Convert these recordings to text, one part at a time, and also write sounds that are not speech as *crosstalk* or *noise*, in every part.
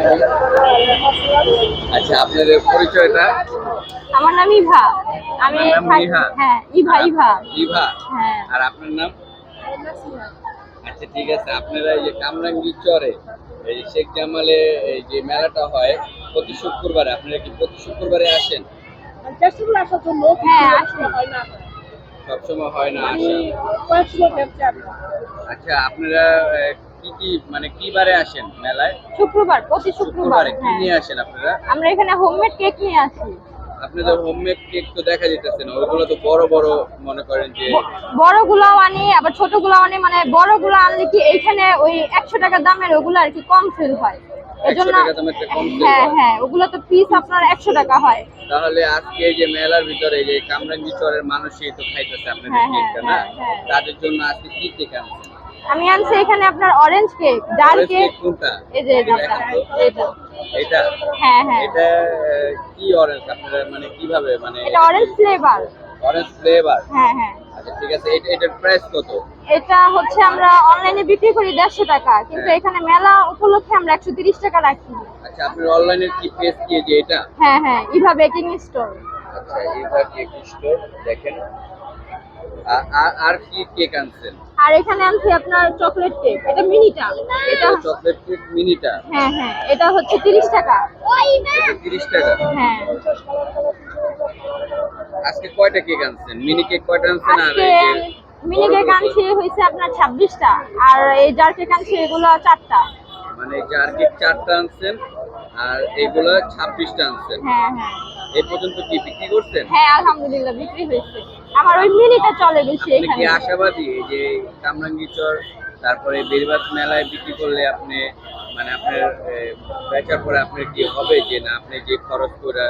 আলাইকুম আচ্ছা আপনাদের পরিচয়টা? আমার নাম ইভা। আমি ইভা? হ্যাঁ ইভা ইভা। ইভা? হ্যাঁ। আর আপনার নাম? আচ্ছা ঠিক আছে। আপনারা এই যে কামরাঙ্গি চরে এই শেখ জামালে এই যে মেলাটা হয় প্রতি শুক্রবারে আপনারা কি প্রতি শুক্রবারে আসেন? হ্যাঁ, সবসময় হয় না আমি আসা কয়েক সময় ভেবছি আমি আচ্ছা আপনারা কি কি মানে কি বারে আসেন মেলায়? শুক্রবার প্রতি শুক্রবার কি হ্যাঁ। নিয়ে আসেন আপনারা? আমরা এখানে হোমমেড কেক নিয়ে আসি। আপনাদের হোমমেড কেক তো দেখা যেতেছে না ওইগুলো তো বড় বড় মনে করেন যে বড় গুলাও আনি আবার ছোট গুলাও আনি মানে বড়গুলো আনলে কি এইখানে ওই একশো টাকা দামের ওগুলো আর কি কম সেল হয়। এজন্য হ্যাঁ হ্যাঁ? ওগুলো তো পিস আপনার একশো টাকা হয়। তাহলে আজকে এই যে মেলার ভিতরে যে কামরাঙ্গি চরের মানুষই তো খাইতেছে আপনাদের কেকটা না? হ্যাঁ, হ্যাঁ। তাদের জন্য আজকে কি কেক আনছেন? আমি আনছি এখানে আপনার অরেঞ্জ কেক ডাল কেক কোনটা? এই যে এটা এটা? এটা। হ্যাঁ হ্যাঁ। এটা কি অরেঞ্জ আপনারা মানে কীভাবে মানে এটা অরেঞ্জ ফ্লেভার অরেঞ্জ ফ্লেভার হ্যাঁ হ্যাঁ। আচ্ছা ঠিক আছে। এটা এটার প্রাইস কত? এটা হচ্ছে আমরা অনলাইনে বিক্রি করি দেড়শো টাকা কিন্তু হ্যাঁ। এখানে মেলা উপলক্ষে আমরা একশো তিরিশ টাকা রাখি। আচ্ছা আপনার অনলাইনের কি পেজ কি যে এটা? হ্যাঁ হ্যাঁ ইভা বেকিং স্টোর আচ্ছা এটা কেক স্টোর দেখেন। আর আর কি কেক আনছেন? আর এখানে আনছি আপনার চকলেট কেক। এটা মিনিটা। এটা চকলেট কেক মিনিটা? হ্যাঁ হ্যাঁ। এটা হচ্ছে তিরিশ টাকা। এটা তিরিশ টাকা? হ্যাঁ। আজকে কয়টা কেক আনছেন? মিনি কেক কয়টা আনছেন আর মিনি কেক আনছি হয়েছে আপনার ছাব্বিশটা। আর এই জার কেক আনছি এগুলো চারটা। মানে জার কেক চারটা আনছেন আর এগুলো ছাব্বিশটা আনছেন। হ্যাঁ হ্যাঁ। এই পর্যন্ত কি বিক্রি করছেন? হ্যাঁ আলহামদুলিল্লাহ বিক্রি হয়েছে। আমার ওই মিনিটা চলে বেশি আপনি কি আশাবাদী এই যে কামরাঙ্গিচর তারপরে বেরিবাদ মেলায় বিক্রি করলে আপনি মানে আপনার বেচার পরে আপনার কি হবে যে না আপনি যে খরচ করে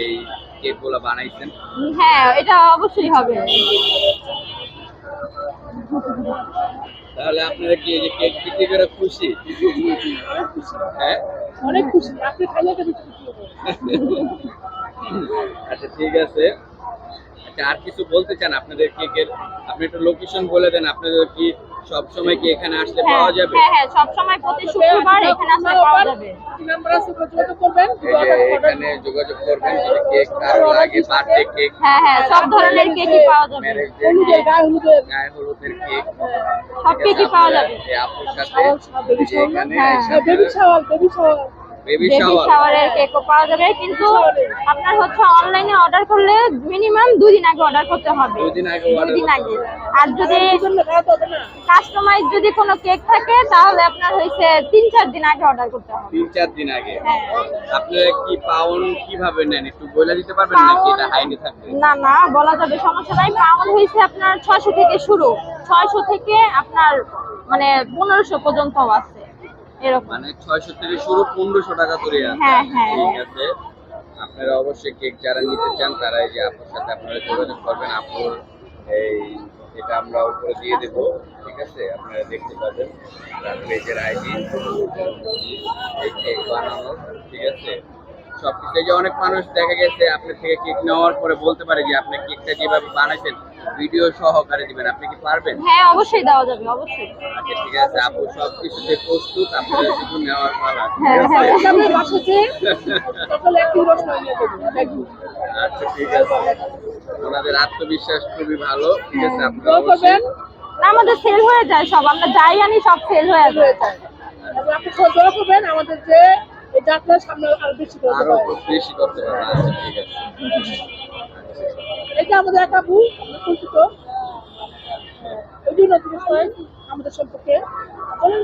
এই কেকগুলো বানাইছেন? হ্যাঁ এটা অবশ্যই হবে। তাহলে আপনারা কি এই যে কেক বিক্রি করে খুশি? *laughs* হ্যাঁ? অনেক খুশি। আপনি খাইলে তো খুশি হব *laughs* আচ্ছা ঠিক আছে। আচ্ছা আর কিছু বলতে চান আপনাদের কেকের আপনি একটু লোকেশন বলে দেন আপনাদের কি সব সময় কি এখানে আসলে হ্যাঁ পাওয়া যাবে? হ্যাঁ হ্যাঁ সবসময় প্রতি শুক্রবার এখানে আসলে পাওয়া যাবে। কি নাম্বার আছে যোগাযোগ করবেন এখানে যোগাযোগ করবেন যদি কেক কারও লাগে বার্থডে কেক হ্যাঁ হ্যাঁ সব ধরনের কেকই পাওয়া যাবে। হলুদের গায়ে হলুদের। গায়ে হলুদের কেক সব কেকই পাওয়া যাবে। এই আপুর সাথে এখানে হ্যাঁ। Baby shower baby shower baby শাওয়ারের কেকও পাওয়া যাবে কিন্তু আপনার হচ্ছে অনলাইনে অর্ডার করলে মিনিমাম আগে অর্ডার করতে হবে। দুদিন আগে আর যদি কাস্টমাইজ যদি কোনো কেক থাকে তাহলে আপনার তিন চার দিন আগে অর্ডার করতে হবে। তিন চার দিন আগে। হ্যাঁ। আপনারা কি পাউন্ড কীভাবে নেন? একটু বলে দিতে পারবেন নাকি এটা হাইনি থাকবে? না না বলা যাবে সমস্যা নাই। পাউন্ড আপনার থেকে শুরু। ছয়শো থেকে আপনার মানে পনেরোশো পর্যন্ত আছে। এরকম। মানে ছয়শো থেকে শুরু পনেরোশো টাকা করে আছে। হ্যাঁ, হ্যাঁ। ঠিক আছে। আপনারা অবশ্যই কেক যারা নিতে চান তারা এই যে আপুর সাথে আপনারা যোগাযোগ করবেন। আপুর এই এটা আমরা উপরে দিয়ে দেব। ঠিক আছে? আপনারা দেখতে পাবেন। পেজের আইডি। এই কেক বানানোর ঠিক আছে? সব কিছু যে অনেক মানুষ দেখা গেছে আপনার থেকে কেক নেওয়ার পরে বলতে পারে যে আপনি কেকটা যেভাবে বানাইছেন ভিডিও সহকারে দিবেন আপনি কি পারবেন? হ্যাঁ অবশ্যই দেওয়া যাবে অবশ্যই। আচ্ছা ঠিক আছে আপু সব কিছুতে প্রস্তুত আপনারা শুধু নেওয়ার পালা হ্যাঁ, হ্যাঁ। আমরা বাসাতে সকালে এক কিলো রসমালাই নিয়ে দেবো আচ্ছা ঠিক আছে। ওনাদের আত্মবিশ্বাস খুবই ভালো ঠিক আছে আপনারা দোয়া করবেন? না আমাদের সেল হয়ে যায় সব আমরা যাই আনি সব সেল হয়ে যায়। আপনি দোয়া করবেন আমাদের যে এটা আপনার সামনে আরও বেশি করে আরও বেশি করতে পারবেন আচ্ছা ঠিক আছে। এটা আমাদের একা ভুল কল্পিত ওই জন্য আমাদের সম্পর্কে বলেন